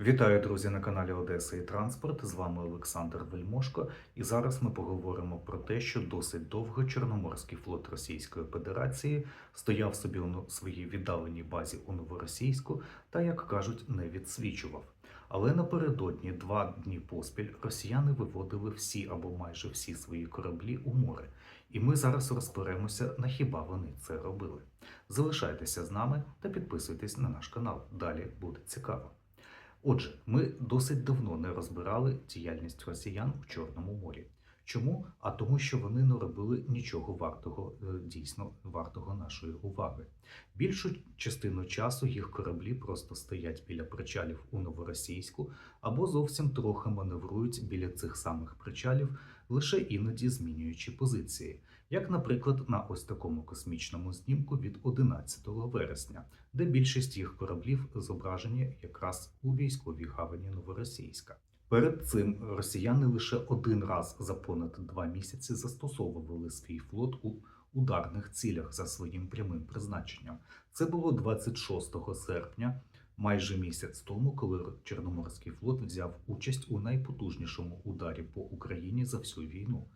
Вітаю, друзі, на каналі Одеса і Транспорт. З вами Олександр Вельмошко. І зараз ми поговоримо про те, що досить довго Чорноморський флот Російської Федерації стояв собі у своїй віддаленій базі у Новоросійську та, як кажуть, не відсвічував. Але напередодні два дні поспіль росіяни виводили всі або майже всі свої кораблі у море. І ми зараз розберемося, на хіба вони це робили. Залишайтеся з нами та підписуйтесь на наш канал. Далі буде цікаво. Отже, ми досить давно не розбирали діяльність росіян у Чорному морі. Чому? А тому, що вони не робили нічого вартого, е, дійсно вартого нашої уваги. Більшу частину часу їх кораблі просто стоять біля причалів у Новоросійську або зовсім трохи маневрують біля цих самих причалів, лише іноді змінюючи позиції, як, наприклад, на ось такому космічному знімку від 11 вересня, де більшість їх кораблів зображені якраз у військовій гавані Новоросійська. Перед цим росіяни лише один раз за понад два місяці застосовували свій флот у ударних цілях за своїм прямим призначенням. Це було 26 серпня, майже місяць тому, коли Чорноморський флот взяв участь у найпотужнішому ударі по Україні за всю війну.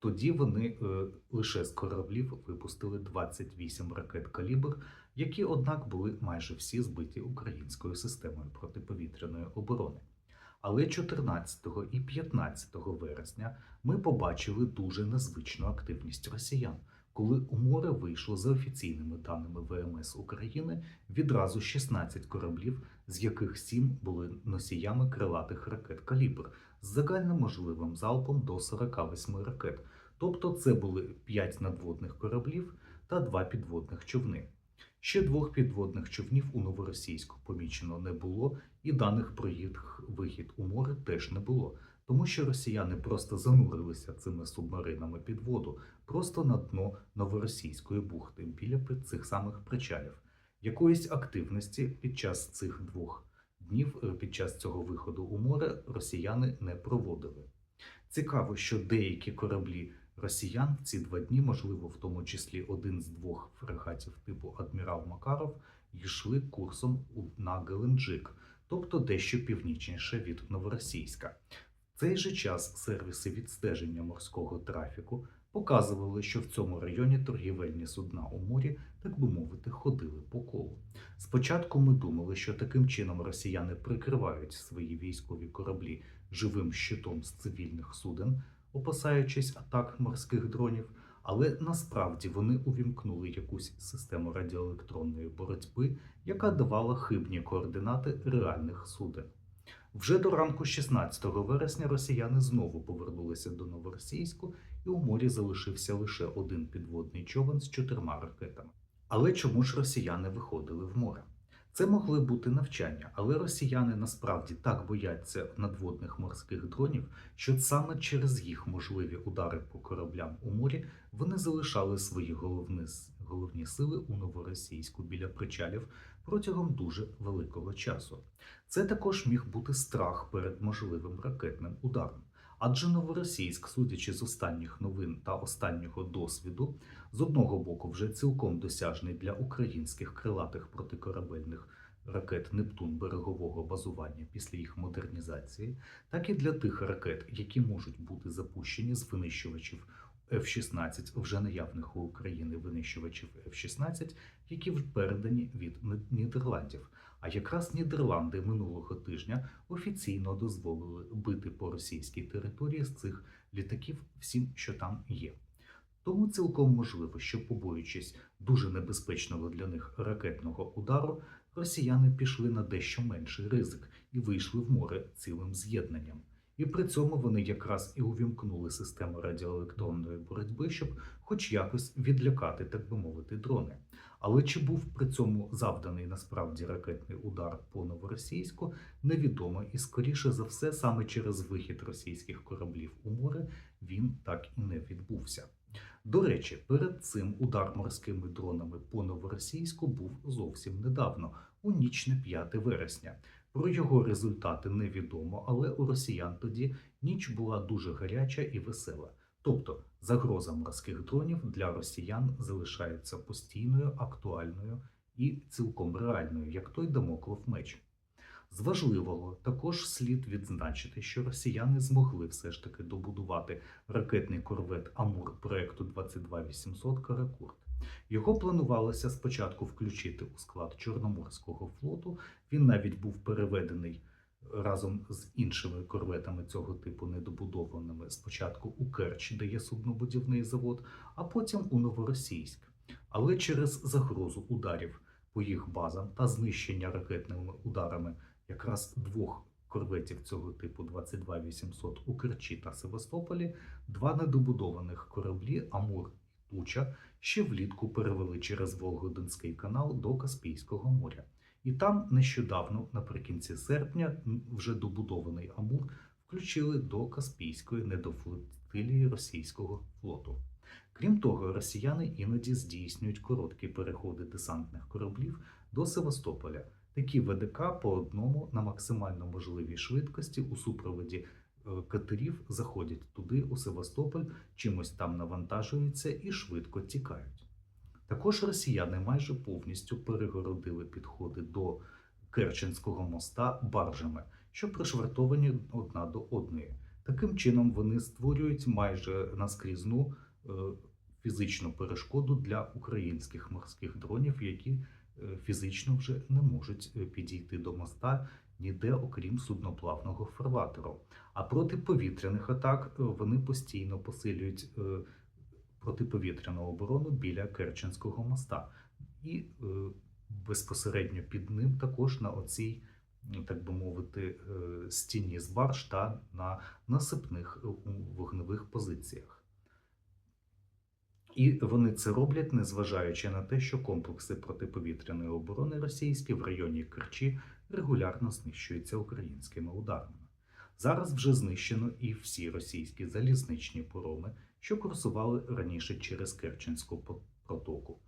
Тоді вони е, лише з кораблів випустили 28 ракет калібр, які, однак, були майже всі збиті українською системою протиповітряної оборони. Але 14 і 15 вересня ми побачили дуже незвичну активність росіян, коли у море вийшло за офіційними даними ВМС України відразу 16 кораблів, з яких 7 були носіями крилатих ракет калібр з загально можливим залпом до 48 ракет. Тобто це були 5 надводних кораблів та 2 підводних човни. Ще двох підводних човнів у Новоросійську помічено не було, і даних про їх вихід у море теж не було, тому що росіяни просто занурилися цими субмаринами під воду, просто на дно Новоросійської бухти біля цих самих причалів. Якоїсь активності під час цих двох днів, е, під час цього виходу у море, росіяни не проводили. Цікаво, що деякі кораблі росіян в ці два дні, можливо, в тому числі один з двох фрегатів типу Адмірал Макаров, йшли курсом на Геленджик, тобто дещо північніше від Новоросійська. В цей же час сервіси відстеження морського трафіку показували, що в цьому районі торгівельні судна у морі, так би мовити, ходили по колу. Спочатку ми думали, що таким чином росіяни прикривають свої військові кораблі живим щитом з цивільних суден, опасаючись атак морських дронів, але насправді вони увімкнули якусь систему радіоелектронної боротьби, яка давала хибні координати реальних суден. Вже до ранку 16 вересня росіяни знову повернулися до Новоросійську, і у морі залишився лише один підводний човен з чотирма ракетами. Але чому ж росіяни виходили в море? Це могли бути навчання, але росіяни насправді так бояться надводних морських дронів, що саме через їх можливі удари по кораблям у морі вони залишали свої головні, головні сили у Новоросійську біля причалів протягом дуже великого часу. Це також міг бути страх перед можливим ракетним ударом. Адже Новоросійськ, судячи з останніх новин та останнього досвіду, з одного боку вже цілком досяжний для українських крилатих протикорабельних ракет Нептун берегового базування після їх модернізації, так і для тих ракет, які можуть бути запущені з винищувачів F-16 вже наявних у України винищувачів F-16, які передані від Нідерландів. А якраз Нідерланди минулого тижня офіційно дозволили бити по російській території з цих літаків всім, що там є. Тому цілком можливо, що побоюючись дуже небезпечного для них ракетного удару, росіяни пішли на дещо менший ризик і вийшли в море цілим з'єднанням. І при цьому вони якраз і увімкнули систему радіоелектронної боротьби, щоб хоч якось відлякати, так би мовити, дрони. Але чи був при цьому завданий насправді ракетний удар по новоросійську, невідомо, і скоріше за все, саме через вихід російських кораблів у море він так і не відбувся. До речі, перед цим удар морськими дронами по новоросійську був зовсім недавно, у ніч на 5 вересня. Про його результати невідомо, але у росіян тоді ніч була дуже гаряча і весела. Тобто загроза морських дронів для росіян залишається постійною, актуальною і цілком реальною, як той дамоклов меч. З важливого також слід відзначити, що росіяни змогли все ж таки добудувати ракетний корвет Амур проекту 22800 Каракурт. Його планувалося спочатку включити у склад Чорноморського флоту. Він навіть був переведений разом з іншими корветами цього типу недобудованими спочатку у Керч, де є суднобудівний завод, а потім у Новоросійськ. Але через загрозу ударів по їх базам та знищення ракетними ударами якраз двох корветів цього типу 22800 у Керчі та Севастополі, два недобудованих кораблі Амур і Туча ще влітку перевели через Волгодонський канал до Каспійського моря. І там нещодавно, наприкінці серпня, вже добудований Амур включили до Каспійської недофлотилії російського флоту. Крім того, росіяни іноді здійснюють короткі переходи десантних кораблів до Севастополя. Такі ВДК по одному на максимально можливій швидкості у супроводі катерів заходять туди, у Севастополь, чимось там навантажуються і швидко тікають. Також росіяни майже повністю перегородили підходи до Керченського моста баржами, що пришвартовані одна до одної. Таким чином вони створюють майже наскрізну е, фізичну перешкоду для українських морських дронів, які е, фізично вже не можуть е, підійти до моста ніде, окрім судноплавного фарватеру. А проти повітряних атак е, вони постійно посилюють е, протиповітряну оборону біля Керченського моста. І е, безпосередньо під ним також на оцій, так би мовити, стіні з барж та на насипних вогневих позиціях. І вони це роблять, незважаючи на те, що комплекси протиповітряної оборони російські в районі Керчі регулярно знищуються українськими ударами. Зараз вже знищено і всі російські залізничні пороми, що курсували раніше через Керченську протоку.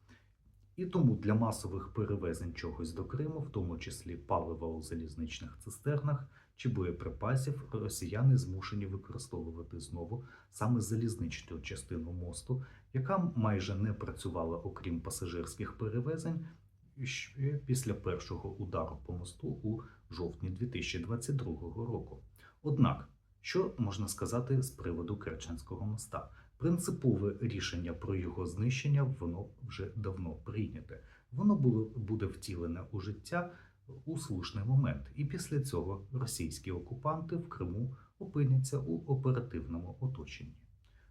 І тому для масових перевезень чогось до Криму, в тому числі палива у залізничних цистернах чи боєприпасів, росіяни змушені використовувати знову саме залізничну частину мосту, яка майже не працювала окрім пасажирських перевезень після першого удару по мосту у жовтні 2022 року. Однак, що можна сказати з приводу Керченського моста? Принципове рішення про його знищення воно вже давно прийняте. Воно було буде втілене у життя у слушний момент, і після цього російські окупанти в Криму опиняться у оперативному оточенні.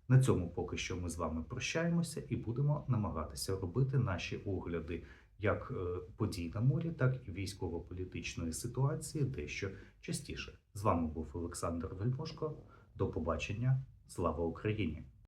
На цьому поки що ми з вами прощаємося і будемо намагатися робити наші огляди як е, подій на морі, так і військово-політичної ситуації дещо частіше. З вами був Олександр Вельмошко. До побачення. Слава Україні!